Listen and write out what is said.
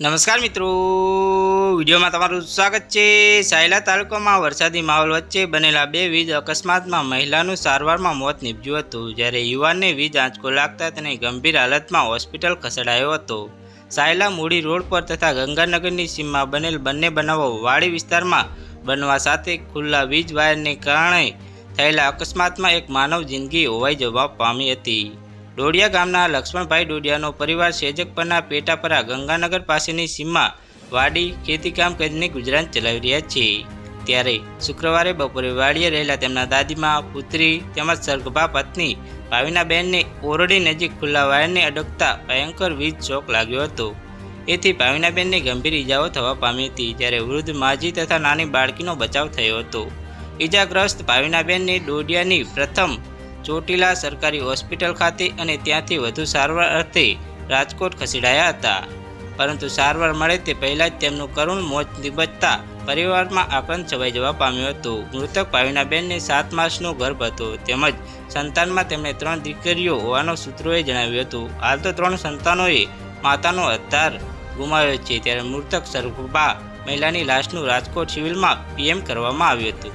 નમસ્કાર મિત્રો. વિડીયોમાં તમારું સ્વાગત છે. સાયલા તાલુકામાં વરસાદી માહોલ વચ્ચે બનેલા બે વીજ અકસ્માતમાં મહિલાનું સારવારમાં મોત નીપજ્યું હતું. જ્યારે યુવાનને વીજ આંચકો લાગતા તેને ગંભીર હાલતમાં હોસ્પિટલ ખસેડાયો હતો. સાયલા મૂડી રોડ પર તથા ગંગાનગરની સીમમાં બનેલ બંને બનાવો વાડી વિસ્તારમાં બનવા સાથે ખુલ્લા વીજ વાયરને કારણે થયેલા અકસ્માતમાં એક માનવ જિંદગી હોવાઈ જવા પામી હતી. ડોડિયા ગામના લક્ષ્મણભાઈ ડોડિયાનો પરિવાર શેજકપરના પેટાપરા ગંગાનગર પાસેની સીમમાં વાડી ખેતીકામ કરીને ગુજરાન ચલાવી રહ્યા છે. ત્યારે શુક્રવારે બપોરે વાડીએ રહેલા તેમના દાદીમા, પુત્રી તેમજ સર્ગભા પત્ની ભાવિનાબેનને ઓરડી નજીક ખુલ્લા વાયરને અડકતા ભયંકર વીજ શોક લાગ્યો હતો. એથી ભાવિનાબેનને ગંભીર ઈજાઓ થવા પામી હતી, જ્યારે વૃદ્ધ માજી તથા નાની બાળકીનો બચાવ થયો હતો. ઈજાગ્રસ્ત ભાવિનાબેનને ડોડિયાની પ્રથમ ચોટીલા સરકારી હોસ્પિટલ ખાતે અને ત્યાંથી વધુ સારવાર અર્થે રાજકોટ ખસેડાયા હતા. પરંતુ સારવાર મળે તે પહેલાં જ તેમનું કરુણ મોત નિબજતા પરિવારમાં આક્રંદ છવાઈ જવા પામ્યો હતો. મૃતક ભાવિનાબેનને સાત માસનો ગર્ભ હતો. તેમજ સંતાનમાં તેમણે ત્રણ દીકરીઓ હોવાનો સૂત્રોએ જણાવ્યું હતું. હાલ તો ત્રણ સંતાનોએ માતાનો આધાર ગુમાવ્યો છે. ત્યારે મૃતક સરગુબા મહિલાની લાશનું રાજકોટ સિવિલમાં પીએમ કરવામાં આવ્યું હતું.